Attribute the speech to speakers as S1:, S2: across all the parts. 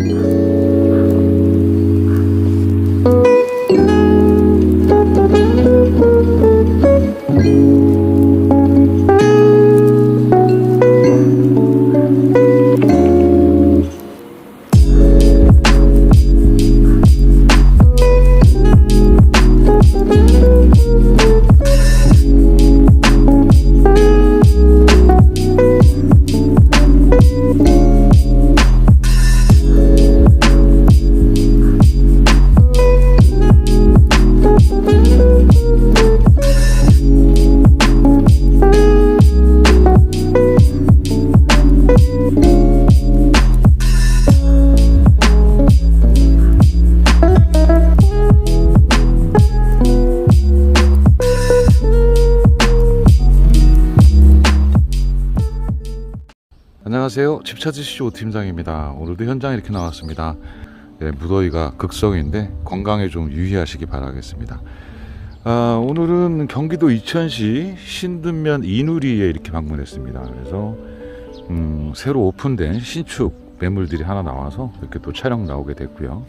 S1: Thank you. 안녕하세요. 집 찾으시오 팀장입니다. 오늘도 현장에 이렇게 나왔습니다. 예, 무더위가 극성인데 건강에 좀 유의하시기 바라겠습니다. 아, 오늘은 경기도 이천시 신든면 이누리에 이렇게 방문했습니다. 그래서 음, 새로 오픈된 신축 매물들이 하나 나와서 이렇게 또 촬영 나오게 됐고요.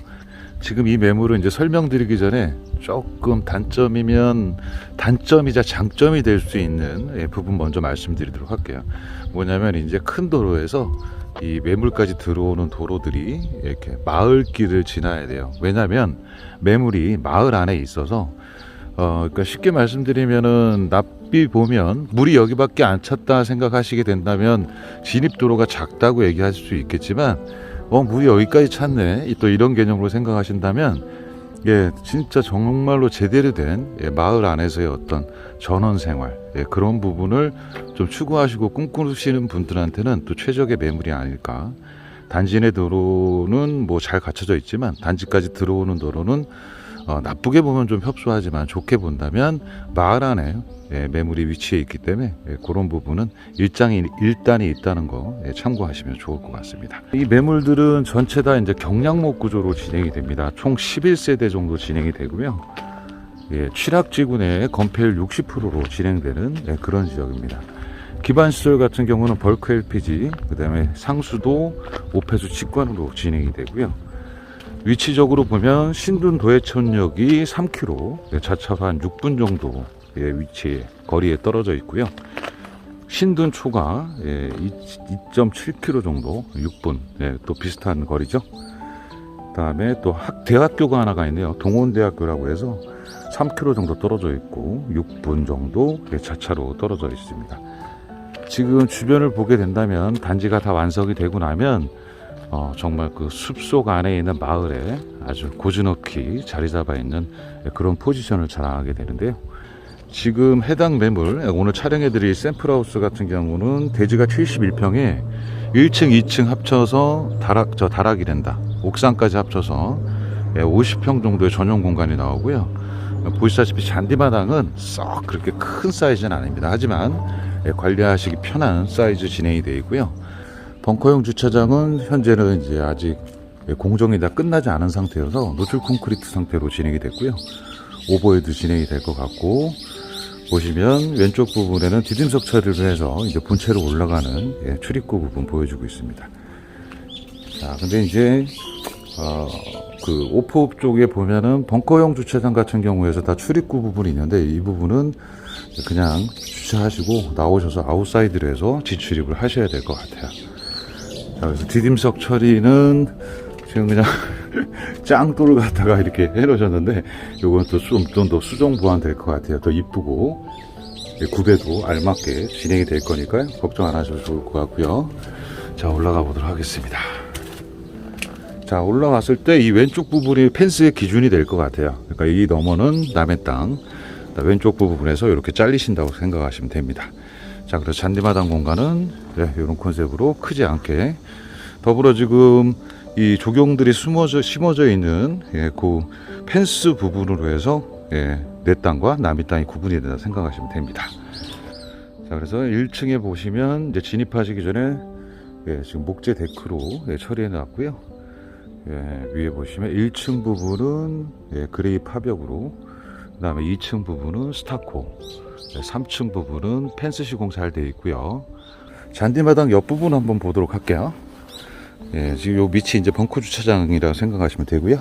S1: 지금 이 매물은 이제 설명드리기 전에 조금 단점이면 단점이자 장점이 될 수 있는 예, 부분 먼저 말씀드리도록 할게요. 뭐냐면 이제 큰 도로에서 이 매물까지 들어오는 도로들이 이렇게 마을길을 지나야 돼요. 왜냐면 매물이 마을 안에 있어서 어, 그러니까 쉽게 말씀드리면은 납비 보면 물이 여기밖에 안 찼다 생각하시게 된다면 진입 도로가 작다고 얘기하실 수 있겠지만 어 물이 여기까지 찼네. 또 이런 개념으로 생각하신다면 예 진짜 정말로 제대로 된 예, 마을 안에서의 어떤 전원 생활 예, 그런 부분을 좀 추구하시고 꿈꾸시는 분들한테는 또 최적의 매물이 아닐까. 단지 내 도로는 뭐 잘 갖춰져 있지만 단지까지 들어오는 도로는 어, 나쁘게 보면 좀 협소하지만 좋게 본다면 마을 안에 예, 매물이 위치해 있기 때문에 예, 그런 부분은 일장이 일단이 있다는 거 예, 참고하시면 좋을 것 같습니다. 이 매물들은 전체 다 이제 경량목 구조로 진행이 됩니다. 총 11세대 정도 진행이 되고요. 예, 취락지구 내에 건폐율 60%로 진행되는 예, 그런 지역입니다. 기반 시설 같은 경우는 벌크 LPG, 그 다음에 상수도, 오폐수 직관으로 진행이 되고요. 위치적으로 보면 신둔 도해천역이 3km, 예, 자차로 한 6분 정도의 위치에 거리에 떨어져 있고요. 신둔 초가 예, 2.7km 정도, 6분, 예, 또 비슷한 거리죠. 그다음에 또 학, 대학교가 하나가 있네요. 동원대학교라고 해서 3km 정도 떨어져 있고 6분 정도 예, 자차로 떨어져 있습니다. 지금 주변을 보게 된다면 단지가 다 완성이 되고 나면 어, 정말 그 숲속 안에 있는 마을에 아주 고즈넉히 자리 잡아 있는 그런 포지션을 자랑하게 되는데요. 지금 해당 매물 오늘 촬영해 드릴 샘플하우스 같은 경우는 대지가 71평에 1층, 2층 합쳐서 다락 저 다락이 된다. 옥상까지 합쳐서 50평 정도의 전용 공간이 나오고요. 보시다시피 잔디마당은 썩 그렇게 큰 사이즈는 아닙니다. 하지만 관리하시기 편한 사이즈 진행이 되어 있고요. 벙커형 주차장은 현재는 이제 아직 공정이 다 끝나지 않은 상태여서 노출 콘크리트 상태로 진행이 됐고요. 오버헤드 진행이 될 것 같고 보시면 왼쪽 부분에는 디딤석 처리를 해서 이제 본체로 올라가는 예, 출입구 부분 보여주고 있습니다. 자, 근데 이제 어, 그 오프업 쪽에 보면은 벙커형 주차장 같은 경우에서 다 출입구 부분이 있는데 이 부분은 그냥 주차하시고 나오셔서 아웃사이드로 해서 진출입을 하셔야 될 것 같아요. 자, 그래서 디딤석 처리는 지금 그냥 짱돌을 갖다가 이렇게 해놓으셨는데 요건 또 좀 더 수정 보완될 것 같아요. 더 이쁘고 예, 구배도 알맞게 진행이 될 거니까요. 걱정 안 하셔도 좋을 것 같고요. 자 올라가 보도록 하겠습니다. 자 올라갔을 때 이 왼쪽 부분이 펜스의 기준이 될 것 같아요. 그러니까 이 너머는 남의 땅, 왼쪽 부분에서 이렇게 잘리신다고 생각하시면 됩니다. 자 그래서 잔디마당 공간은 네, 이런 컨셉으로 크지 않게 더불어 지금 이 조경들이 숨어져 심어져 있는 예, 그 펜스 부분으로 해서 예, 내 땅과 남의 땅이 구분이 된다 생각하시면 됩니다. 자 그래서 1층에 보시면 이제 진입하시기 전에 예, 지금 목재 데크로 예, 처리해 놨고요. 예, 위에 보시면 1층 부분은 예, 그레이 파벽으로 그다음에 2층 부분은 스타코 3층 부분은 펜스 시공 잘 되어 있고요. 잔디마당 옆부분 한번 보도록 할게요. 예, 지금 요 밑이 이제 벙커 주차장이라고 생각하시면 되고요.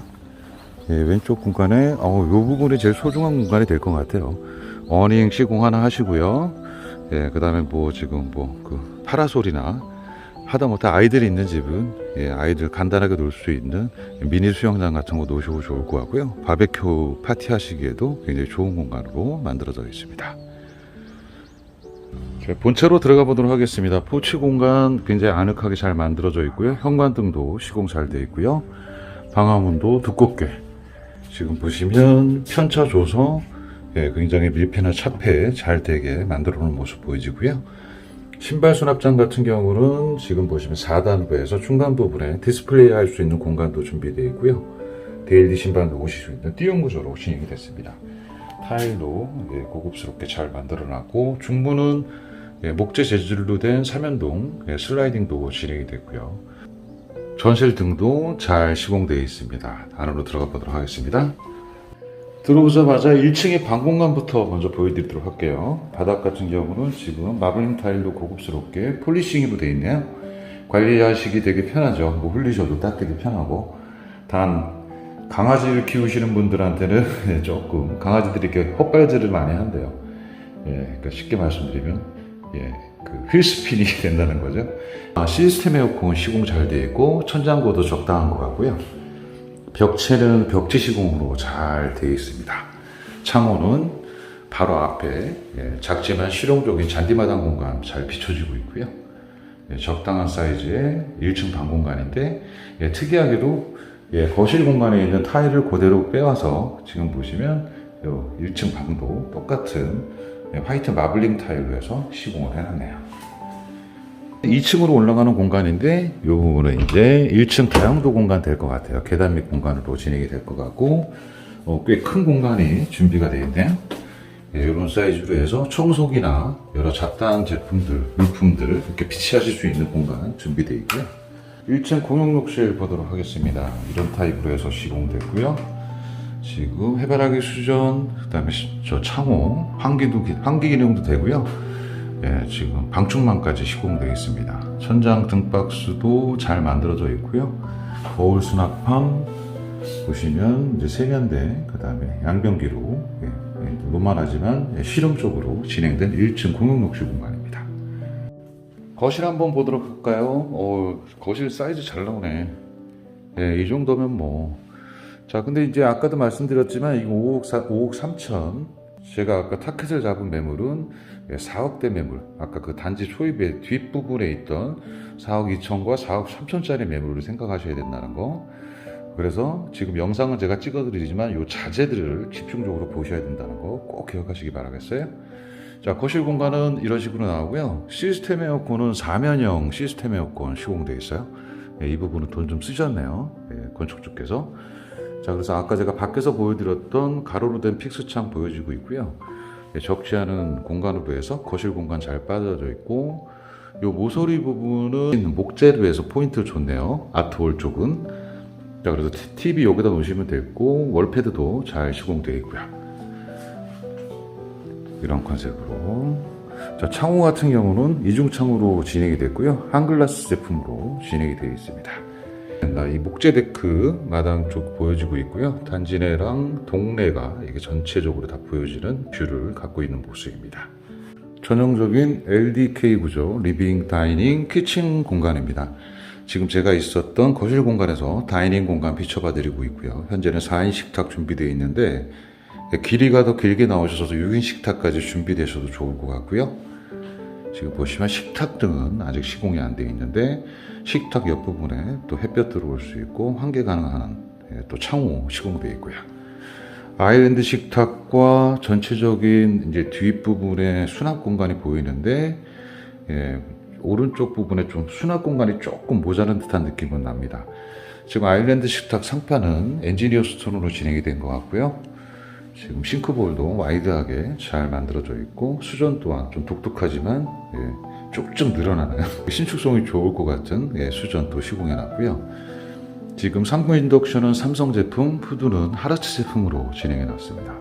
S1: 예, 왼쪽 공간에 어, 요 부분이 제일 소중한 공간이 될 것 같아요. 어닝 시공 하나 하시고요. 예, 그다음에 뭐 지금 뭐 그 파라솔이나 하다못해 아이들이 있는 집은 예, 아이들 간단하게 놀 수 있는 미니 수영장 같은 거 놓으셔도 좋을 것 같고요. 바베큐 파티 하시기에도 굉장히 좋은 공간으로 만들어져 있습니다. 자, 본체로 들어가 보도록 하겠습니다. 포치 공간 굉장히 아늑하게 잘 만들어져 있고요. 현관등도 시공 잘 되어 있고요. 방화문도 두껍게 지금 보시면 편차 줘서 예, 굉장히 밀폐나 차폐 잘 되게 만들어 놓은 모습 보여지고요. 신발 수납장 같은 경우는 지금 보시면 4단부에서 중간 부분에 디스플레이 할 수 있는 공간도 준비되어 있고요. 데일리 신발도 오실 수 있는 띄운 구조로 진행이 됐습니다. 타일도 예, 고급스럽게 잘 만들어 놨고 중부는 예, 목재 재질로 된 삼연동 예, 슬라이딩 도어 진행이 됐고요. 전실 등도 잘 시공되어 있습니다. 안으로 들어가 보도록 하겠습니다. 들어오자마자 1층의 방 공간부터 먼저 보여드리도록 할게요. 바닥 같은 경우는 지금 마블링 타일로 고급스럽게 폴리싱으로 되어 있네요. 관리하시기 되게 편하죠. 뭐 흘리셔도 닦기도 편하고. 단 강아지를 키우시는 분들한테는 조금 강아지들이 이렇게 헛발질을 많이 한대요. 예, 그러니까 쉽게 말씀드리면 예, 그 휠스핀이 된다는 거죠. 아, 시스템 에어컨 시공 잘 되어 있고 천장고도 적당한 것 같고요. 벽체는 벽지 시공으로 잘 되어 있습니다. 창호는 바로 앞에 예, 작지만 실용적인 잔디마당 공간 잘 비춰지고 있고요. 예, 적당한 사이즈의 1층 방 공간인데 예, 특이하게도 예, 거실 공간에 있는 타일을 그대로 빼와서 지금 보시면 요 1층 방도 똑같은 예, 화이트 마블링 타일로 해서 시공을 해놨네요. 2층으로 올라가는 공간인데 이 부분은 이제 1층 다용도 공간 될 것 같아요. 계단 밑 공간으로 진행이 될 것 같고 어, 꽤 큰 공간이 준비가 되어 있네요. 예, 이런 사이즈로 해서 청소기나 여러 잡다한 제품들, 물품들을 이렇게 비치하실 수 있는 공간 준비되어 있고요. 1층 공용욕실 보도록 하겠습니다. 이런 타입으로 해서 시공됐고요. 지금 해바라기 수전, 그다음에 시- 저 창호, 환기도 기- 환기 기능도 되고요. 예, 지금 방충망까지 시공되어 있습니다. 천장 등박스도 잘 만들어져 있고요. 거울 수납함 보시면 이제 세면대, 그다음에 양변기로 예, 예, 노멀하지만 예, 실용적으로 진행된 1층 공용 욕실 공간입니다. 거실 한번 보도록 할까요? 어, 거실 사이즈 잘 나오네. 예, 이 정도면 뭐. 자, 근데 이제 아까도 말씀드렸지만 이거 5억, 4, 5억 3천. 제가 아까 타켓을 잡은 매물은 4억대 매물. 아까 그 단지 초입의 뒷부분에 있던 4억 2천과 4억 3천짜리 매물을 생각하셔야 된다는 거. 그래서 지금 영상은 제가 찍어드리지만 이 자재들을 집중적으로 보셔야 된다는 거 꼭 기억하시기 바라겠어요. 자, 거실 공간은 이런 식으로 나오고요. 시스템 에어컨은 사면형 시스템 에어컨 시공되어 있어요. 예, 이 부분은 돈 좀 쓰셨네요. 예, 건축주께서. 자, 그래서 아까 제가 밖에서 보여드렸던 가로로 된 픽스창 보여지고 있고요. 예, 적지 않은 공간으로 해서 거실 공간 잘 빠져져 있고, 요 모서리 부분은 목재로 해서 포인트를 줬네요. 아트홀 쪽은. 자, 그래서 TV 여기다 놓으시면 되고, 월패드도 잘 시공되어 있고요. 이런 컨셉으로. 자, 창호 같은 경우는 이중창으로 진행이 됐고요. 한글라스 제품으로 진행이 되어 있습니다. 나이 목재 데크 마당 쪽 보여지고 있고요. 단지내랑 동래가 이게 전체적으로 다 보여지는 뷰를 갖고 있는 모습입니다. 전형적인 LDK 구조 리빙 다이닝 키친 공간입니다. 지금 제가 있었던 거실 공간에서 다이닝 공간 비춰봐 드리고 있고요. 현재는 4인 식탁 준비되어 있는데 길이가 더 길게 나오셔서 6인 식탁까지 준비되셔도 좋을 것 같고요. 지금 보시면 식탁 등은 아직 시공이 안 되어 있는데 식탁 옆부분에 또 햇볕 들어올 수 있고 환기 가능한 예, 또 창호 시공되어 있고요. 아일랜드 식탁과 전체적인 이제 뒷부분에 수납 공간이 보이는데 예, 오른쪽 부분에 좀 수납 공간이 조금 모자란 듯한 느낌은 납니다. 지금 아일랜드 식탁 상판은 엔지니어 스톤으로 진행이 된 것 같고요. 지금 싱크볼도 와이드하게 잘 만들어져 있고 수전 또한 좀 독특하지만 예, 쭉쭉 늘어나나요? 신축성이 좋을 것 같은 예, 수전도 시공해놨고요. 지금 상부 인덕션은 삼성 제품, 푸드는 하라츠 제품으로 진행해놨습니다.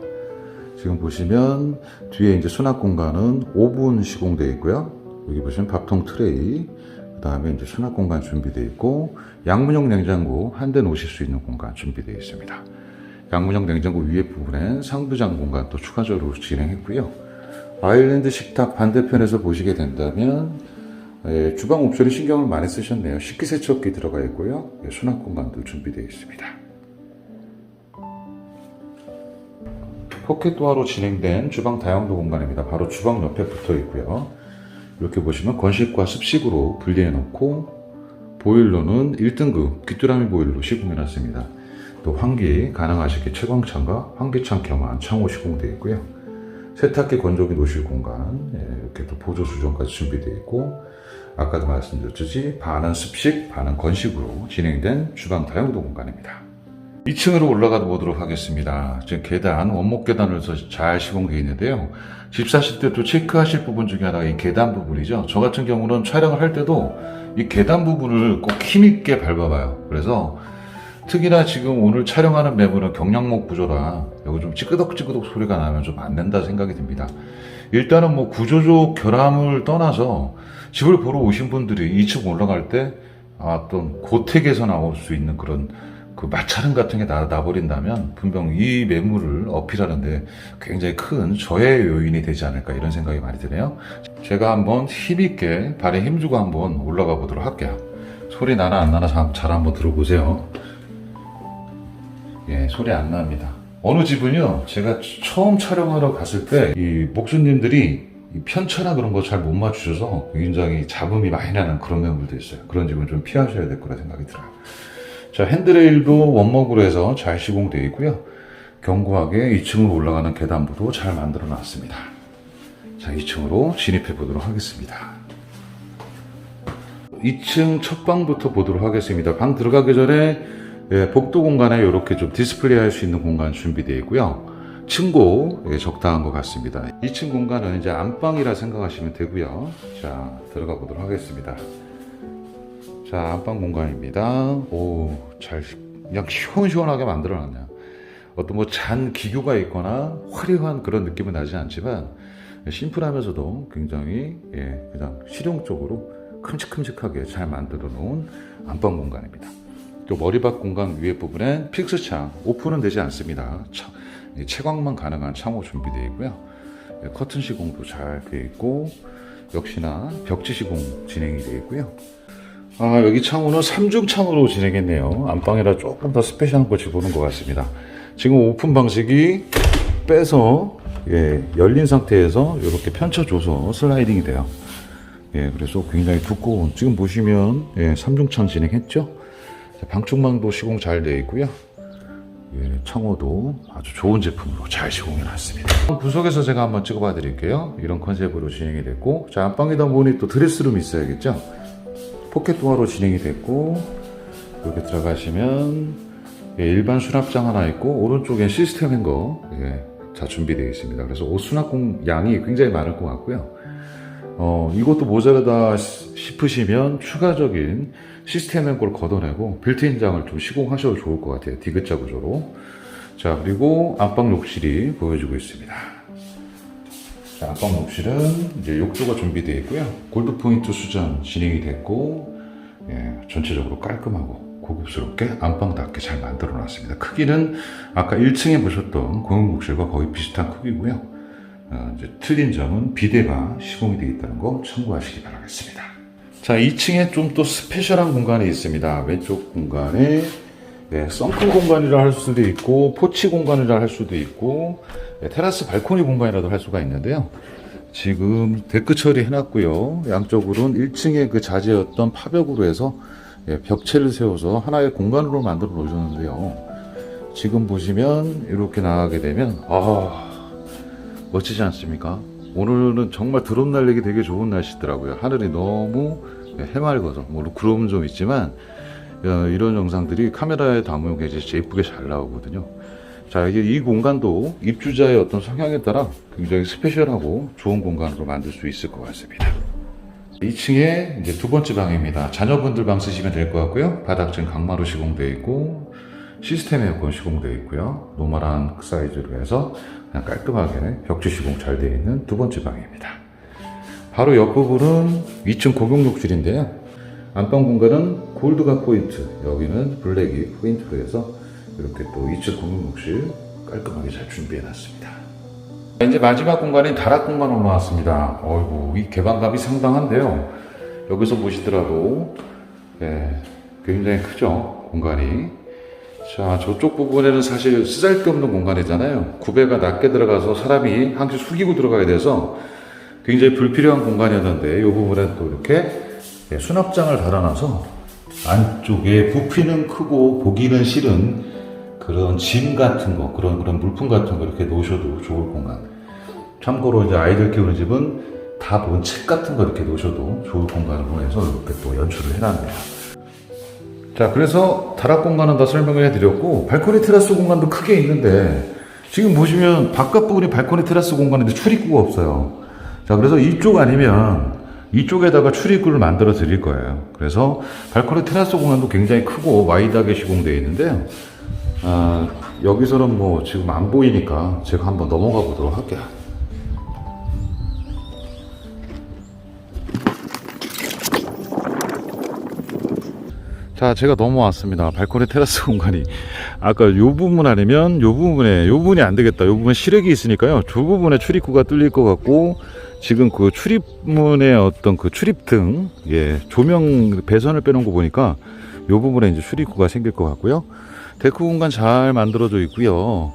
S1: 지금 보시면 뒤에 이제 수납 공간은 오븐 시공되어 있고요. 여기 보시면 밥통 트레이, 그 다음에 이제 수납 공간 준비되어 있고 양문형 냉장고 한 대 놓으실 수 있는 공간 준비되어 있습니다. 양문형 냉장고 위에 부분엔 상부장 공간 또 추가적으로 진행했고요. 아일랜드 식탁 반대편에서 보시게 된다면 예, 주방 옵션에 신경을 많이 쓰셨네요. 식기세척기 들어가 있고요. 예, 수납 공간도 준비되어 있습니다. 포켓도어로 진행된 주방 다용도 공간입니다. 바로 주방 옆에 붙어 있고요. 이렇게 보시면 건식과 습식으로 분리해 놓고 보일러는 1등급 귀뚜라미 보일러로 시공해 놨습니다. 또 환기 가능하시게 채광창과 환기창 겸한 창호 시공되어 있고요. 세탁기 건조기 놓으실 공간 예, 이렇게 또 보조 수정까지 준비되어 있고 아까도 말씀드렸듯이 반은 습식 반은 건식으로 진행된 주방 다용도 공간입니다. 2층으로 올라가 보도록 하겠습니다. 지금 계단, 원목 계단으로 잘 시공되어 있는데요. 집 사실 때 또 체크하실 부분 중에 하나가 이 계단 부분이죠. 저 같은 경우는 촬영을 할 때도 이 계단 부분을 꼭 힘있게 밟아봐요. 그래서 특히나 지금 오늘 촬영하는 매물은 경량목 구조라 여기 좀 찌끄덕찌끄덕 소리가 나면 좀 안 된다 생각이 듭니다. 일단은 뭐 구조적 결함을 떠나서 집을 보러 오신 분들이 2층 올라갈 때 아, 어떤 고택에서 나올 수 있는 그런 그 마찰음 같은 게 나, 나버린다면 분명 이 매물을 어필하는데 굉장히 큰 저해 요인이 되지 않을까 이런 생각이 많이 드네요. 제가 한번 힘있게 발에 힘주고 한번 올라가 보도록 할게요. 소리 나나 안 나나 잘, 잘 한번 들어보세요. 예, 소리 안 납니다. 어느 집은요, 제가 처음 촬영하러 갔을 때, 이 목수님들이 이 편차나 그런 거 잘 못 맞추셔서 굉장히 잡음이 많이 나는 그런 매물도 있어요. 그런 집은 좀 피하셔야 될 거라 생각이 들어요. 자, 핸드레일도 원목으로 해서 잘 시공되어 있고요. 견고하게 2층으로 올라가는 계단부도 잘 만들어 놨습니다. 자, 2층으로 진입해 보도록 하겠습니다. 2층 첫 방부터 보도록 하겠습니다. 방 들어가기 전에 예, 복도 공간에 이렇게 좀 디스플레이 할 수 있는 공간 준비되어 있고요. 층고 예, 적당한 것 같습니다. 2층 공간은 이제 안방이라 생각하시면 되고요. 자, 들어가 보도록 하겠습니다. 자, 안방 공간입니다. 오, 잘, 그냥 시원시원하게 만들어 놨네요. 어떤 뭐 잔 기교가 있거나 화려한 그런 느낌은 나지 않지만 심플하면서도 굉장히 예, 그냥 실용적으로 큼직큼직하게 잘 만들어 놓은 안방 공간입니다. 또 머리박 공간 위에 부분엔 픽스창 오픈은 되지 않습니다. 차- 이 채광만 가능한 창호 준비되어 있고요. 예, 커튼 시공도 잘 되어 있고 역시나 벽지 시공 진행이 되어 있고요. 아, 여기 창호는 3중 창으로 진행했네요. 안방이라 조금 더 스페셜한 것이 보는 것 같습니다. 지금 오픈 방식이 빼서 예, 열린 상태에서 이렇게 펼쳐줘서 슬라이딩이 돼요. 예, 그래서 굉장히 두꺼운 지금 보시면 예, 3중 창 진행했죠. 자, 방충망도 시공 잘 되어 있고요. 예, 창호도 아주 좋은 제품으로 잘 시공해 놨습니다. 구석에서 제가 한번 찍어 봐 드릴게요. 이런 컨셉으로 진행이 됐고, 자, 안방이다 보니 또 드레스룸이 있어야겠죠. 포켓 도어로 진행이 됐고, 여기 들어가시면 예, 일반 수납장 하나 있고, 오른쪽에 시스템 행거 예, 다 준비되어 있습니다. 그래서 옷 수납 공 양이 굉장히 많을 것 같고요. 어, 이것도 모자라다 싶으시면 추가적인 시스템 행거를 걷어내고 빌트인 장을 좀 시공하셔도 좋을 것 같아요. 디귿자 구조로. 자, 그리고 안방 욕실이 보여지고 있습니다. 자, 안방 욕실은 이제 욕조가 준비되어 있고요. 골드 포인트 수전 진행이 됐고, 예, 전체적으로 깔끔하고 고급스럽게 안방답게 잘 만들어 놨습니다. 크기는 아까 1층에 보셨던 공용욕실과 거의 비슷한 크기고요. 어, 이제 틀린 점은 비대가 시공이 되어 있다는 거 참고하시기 바라겠습니다. 자, 2층에 좀 또 스페셜한 공간이 있습니다. 왼쪽 공간에 네, 썬크 공간이라 할 수도 있고 포치 공간이라 할 수도 있고 네, 테라스 발코니 공간이라도 할 수가 있는데요. 지금 데크 처리 해놨고요. 양쪽으로는 1층에 그 자재였던 파벽으로 해서 예, 벽체를 세워서 하나의 공간으로 만들어 놓으셨는데요. 지금 보시면 이렇게 나가게 되면 아 멋지지 않습니까? 오늘은 정말 드론 날리기 되게 좋은 날씨더라고요. 하늘이 너무 해맑아서 물론 구름 좀 있지만 어, 이런 영상들이 카메라에 담으면 굉장히 예쁘게 잘 나오거든요. 자, 이게 이 공간도 입주자의 어떤 성향에 따라 굉장히 스페셜하고 좋은 공간으로 만들 수 있을 것 같습니다. 2층에 이제 두 번째 방입니다. 자녀분들 방 쓰시면 될 것 같고요. 바닥은 강마루 시공되어 있고 시스템 에어컨 시공되어 있고요. 노멀한 사이즈로 해서 그냥 깔끔하게 벽지 시공 잘 되어 있는 두 번째 방입니다. 바로 옆부분은 2층 공용 욕실인데요. 안방 공간은 골드가 포인트, 여기는 블랙이 포인트로 해서 이렇게 또 2층 공용욕실 깔끔하게 잘 준비해 놨습니다. 이제 마지막 공간인 다락 공간으로 나왔습니다. 어이구, 이 개방감이 상당한데요. 여기서 보시더라도, 예, 굉장히 크죠, 공간이. 자, 저쪽 부분에는 사실 쓰잘데 없는 공간이잖아요. 구배가 낮게 들어가서 사람이 항시 숙이고 들어가야 돼서 굉장히 불필요한 공간이었는데, 이 부분에 또 이렇게 예, 수납장을 달아놔서 안쪽에 부피는 크고 보기는 싫은 그런 짐 같은 거, 그런, 그런 물품 같은 거 이렇게 놓으셔도 좋을 공간. 참고로 이제 아이들 키우는 집은 다 본 책 같은 거 이렇게 놓으셔도 좋을 공간으로 해서 이렇게 또 연출을 해놨네요. 자, 그래서 다락 공간은 다 설명을 해드렸고, 발코니 테라스 공간도 크게 있는데, 지금 보시면 바깥 부분이 발코니 테라스 공간인데 출입구가 없어요. 자, 그래서 이쪽 아니면 이쪽에다가 출입구를 만들어 드릴 거예요. 그래서 발코니 테라스 공간도 굉장히 크고 와이드하게 시공되어 있는데요. 아, 여기서는 뭐 지금 안 보이니까 제가 한번 넘어가 보도록 할게요. 자, 제가 넘어왔습니다. 발코니 테라스 공간이. 아까 요 부분 아니면 요 부분에, 요 부분이 안 되겠다. 요 부분에 시력이 있으니까요. 저 부분에 출입구가 뚫릴 것 같고, 지금 그 출입문의 어떤 그 출입등, 예, 조명 배선을 빼놓은 거 보니까 요 부분에 이제 출입구가 생길 것 같고요. 데크 공간 잘 만들어져 있고요.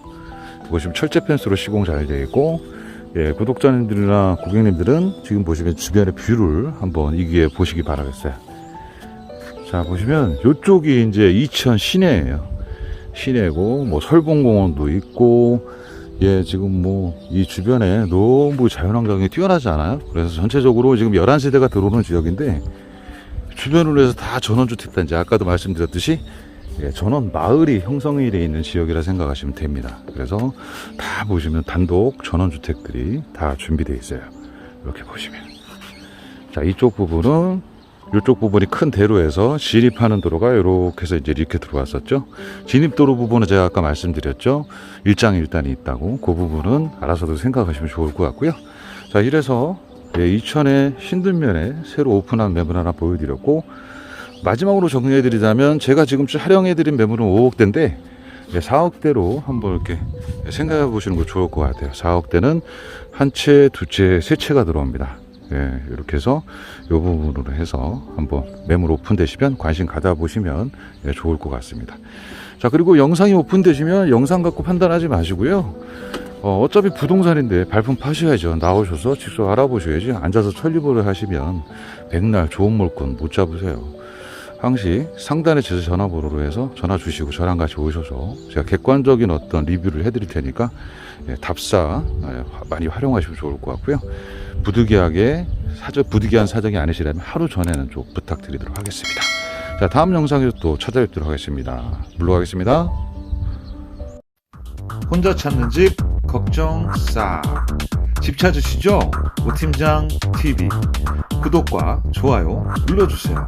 S1: 보시면 철제 펜스로 시공 잘 되어 있고, 예, 구독자님들이나 고객님들은 지금 보시면 주변의 뷰를 한번 이기에 보시기 바라겠어요. 자 보시면 이쪽이 이제 이천 시내예요. 시내고 뭐 설봉공원도 있고 예 지금 뭐 이 주변에 너무 자연환경이 뛰어나지 않아요? 그래서 전체적으로 지금 11세대가 들어오는 지역인데 주변으로 해서 다 전원주택 단지 아까도 말씀드렸듯이 예, 전원 마을이 형성이 되어 있는 지역이라 생각하시면 됩니다. 그래서 다 보시면 단독 전원주택들이 다 준비되어 있어요. 이렇게 보시면 자 이쪽 부분은 이쪽 부분이 큰 대로에서 진입하는 도로가 이렇게 해서 이제 이렇게 들어왔었죠. 진입도로 부분은 제가 아까 말씀드렸죠. 일장일단이 있다고 그 부분은 알아서도 생각하시면 좋을 것 같고요. 자 이래서 예, 이천의 신들면에 새로 오픈한 매물 하나 보여드렸고 마지막으로 정리해드리자면 제가 지금 촬영해드린 매물은 5억대인데 4억대로 한번 이렇게 생각해 보시는 거 좋을 것 같아요. 4억대는 한 채, 두 채, 세 채가 들어옵니다. 예, 이렇게 해서 이 부분으로 해서 한번 매물 오픈되시면 관심 가져보시면 예, 좋을 것 같습니다. 자, 그리고 영상이 오픈되시면 영상 갖고 판단하지 마시고요. 어, 어차피 부동산인데 발품 파셔야죠. 나오셔서 직접 알아보셔야지. 앉아서 천리보를 하시면 백날 좋은 물건 못 잡으세요. 항시 상단에 제 전화번호로 해서 전화 주시고 저랑 같이 오셔서 제가 객관적인 어떤 리뷰를 해드릴 테니까 예, 답사 예, 많이 활용하시면 좋을 것 같고요. 부득이하게 사적 부득이한 사정이 아니시라면 하루 전에는 좀 부탁드리도록 하겠습니다. 자 다음 영상에서 또 찾아뵙도록 하겠습니다. 물러가겠습니다. 혼자 찾는 집 걱정 싹. 집 찾으시죠? 오팀장 TV 구독과 좋아요 눌러주세요.